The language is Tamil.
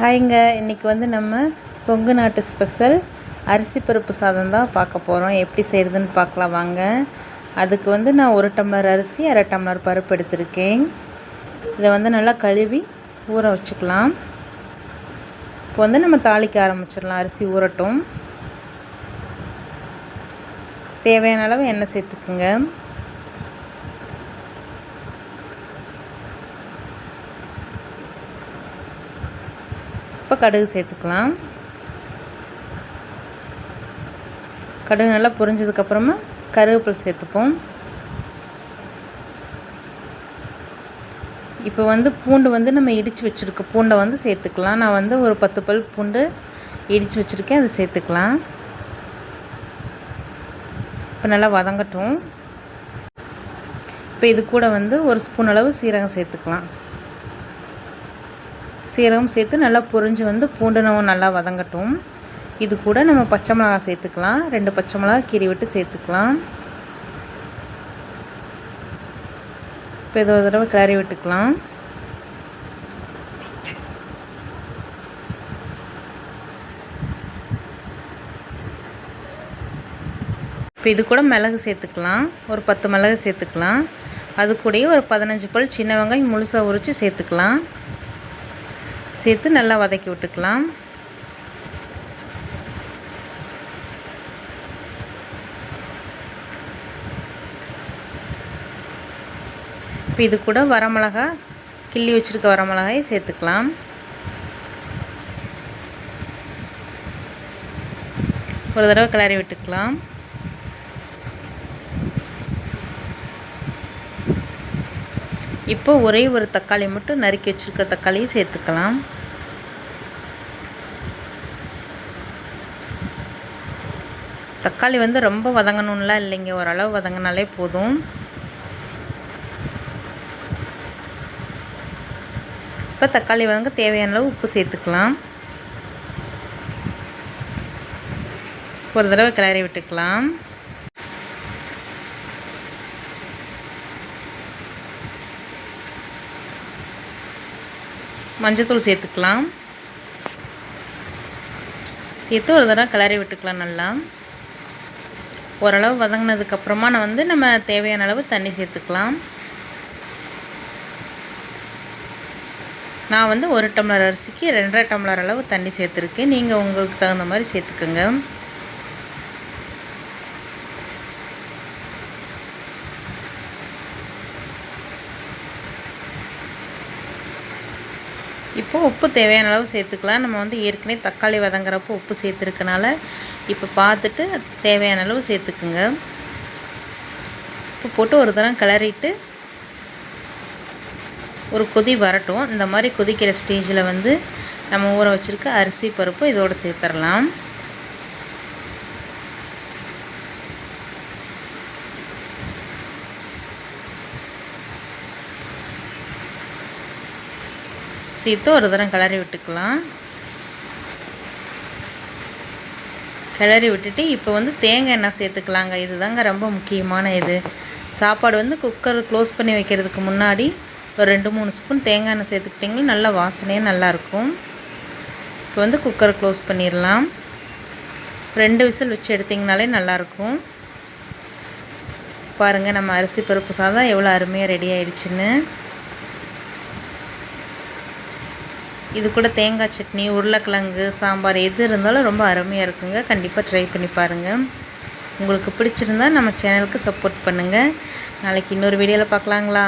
ஹாய்ங்க இன்றைக்கி வந்து நம்ம கொங்கு நாட்டு ஸ்பெஷல். அரிசி பருப்பு சாதம் தான் பார்க்க போகிறோம் எப்படி செய்கிறதுன்னு பார்க்கலாம் வாங்க. அதுக்கு வந்து நான் ஒரு டம்ளர் அரிசி அரை டம்ளர் பருப்பு எடுத்திருக்கேன். இதை வந்து நல்லா கழுவி ஊற வச்சுக்கலாம். இப்போ வந்து நம்ம தாளிக்க ஆரம்பிச்சிடலாம். அரிசி ஊறட்டும். தேவையான அளவு எண்ணெய் சேர்த்துக்குங்க. இப்போ கடுகு சேர்த்துக்கலாம். கடுகு நல்லா பொரிஞ்சதுக்கப்புறமா கருவேப்பில் சேர்த்துப்போம். இப்போ வந்து பூண்டு வந்து நம்ம இடித்து வச்சுருக்க பூண்டை வந்து சேர்த்துக்கலாம். நான் வந்து ஒரு பத்து பல் பூண்டு இடித்து வச்சுருக்கேன். அதை சேர்த்துக்கலாம். இப்போ நல்லா வதங்கட்டும். இப்போ இது கூட வந்து ஒரு ஸ்பூன் அளவு சீரகம் சேர்த்துக்கலாம். சீரகம் சேர்த்து நல்லா பொரிஞ்சு வந்து பூண்டனவும் நல்லா வதங்கட்டும். இது கூட நம்ம பச்சை மிளகா சேர்த்துக்கலாம். ரெண்டு பச்சை மிளகா கீறி விட்டு சேர்த்துக்கலாம். இப்போ இதை ஒரு தடவை கிளறி விட்டுக்கலாம். இப்போ இது கூட மிளகு சேர்த்துக்கலாம். ஒரு பத்து மிளகு சேர்த்துக்கலாம். அது கூடயே ஒரு பதினஞ்சு பல் சின்ன வெங்காயம் முழுசாக உரித்து சேர்த்துக்கலாம். சேர்த்து நல்லா வதக்கி விட்டுக்கலாம். இப்போ இது கூட வரமிளகா கிள்ளி வச்சுருக்க வரமிளகாயை சேர்த்துக்கலாம். ஒரு தடவை கிளறி விட்டுக்கலாம். இப்போ ஒரே ஒரு தக்காளி மட்டும் நறுக்கி வச்சுருக்க தக்காளியை சேர்த்துக்கலாம். தக்காளி வந்து ரொம்ப வதங்கணும்லாம் இல்லைங்க ஓரளவு வதங்கினாலே போதும். இப்போ தக்காளி வதங்க தேவையான அளவு உப்பு சேர்த்துக்கலாம். ஒரு தடவை கிளறி விட்டுக்கலாம். மஞ்சத்தூள் சேர்த்துக்கலாம். சேர்த்து ஒரு தடவை கிளறி விட்டுக்கலாம் நல்லா. ஓரளவு வதங்கினதுக்கப்புறமா நான் வந்து நம்ம தேவையான அளவு தண்ணி சேர்த்துக்கலாம். நான் வந்து ஒரு டம்ளர் அரிசிக்கு ரெண்டரை டம்ளர் அளவு தண்ணி சேர்த்துருக்கேன். நீங்கள் உங்களுக்கு தகுந்த மாதிரி சேர்த்துக்கோங்க. இப்போது உப்பு தேவையான அளவு சேர்த்துக்கலாம். நம்ம வந்து ஏற்கனவே தக்காளி வதங்குறப்போ உப்பு சேர்த்துருக்கனால இப்போ பார்த்துட்டு தேவையான அளவு சேர்த்துக்குங்க. உப்பு போட்டு ஒரு தரம் கிளறிட்டு ஒரு கொதி வரட்டும். இந்த மாதிரி கொதிக்கிற ஸ்டேஜில் வந்து நம்ம ஊற வச்சுருக்க அரிசி பருப்பு இதோடு சேர்த்துடலாம் சேர்த்து ஒரு தரம் கிளறி விட்டுக்கலாம். கிளறி விட்டுட்டு இப்போ வந்து தேங்காய் எண்ணெய் சேர்த்துக்கலாங்க. இது தாங்க ரொம்ப முக்கியமான இது. சாப்பாடு வந்து குக்கர் க்ளோஸ் பண்ணி வைக்கிறதுக்கு முன்னாடி ஒரு ரெண்டு மூணு ஸ்பூன் தேங்காய் எண்ணெய் சேர்த்துக்கிட்டிங்கன்னா நல்லா வாசனையாக நல்லாயிருக்கும் இப்போ வந்து குக்கரை க்ளோஸ் பண்ணிடலாம். ரெண்டு விசில் வச்சு எடுத்திங்கனாலே நல்லாயிருக்கும் பாருங்கள் நம்ம அரிசி பருப்பு சாதம் எவ்வளோ அருமையாக ரெடி ஆயிடுச்சுன்னு. இது கூட தேங்காய் சட்னி உருளைக்கிழங்கு சாம்பார் எது இருந்தாலும் ரொம்ப அருமையாக இருக்குங்க. கண்டிப்பாக ட்ரை பண்ணி பாருங்கள் உங்களுக்கு பிடிச்சிருந்தா நம்ம சேனலுக்கு சப்போர்ட் பண்ணுங்கள் நாளைக்கு இன்னொரு வீடியோவில் பார்க்கலாங்களா?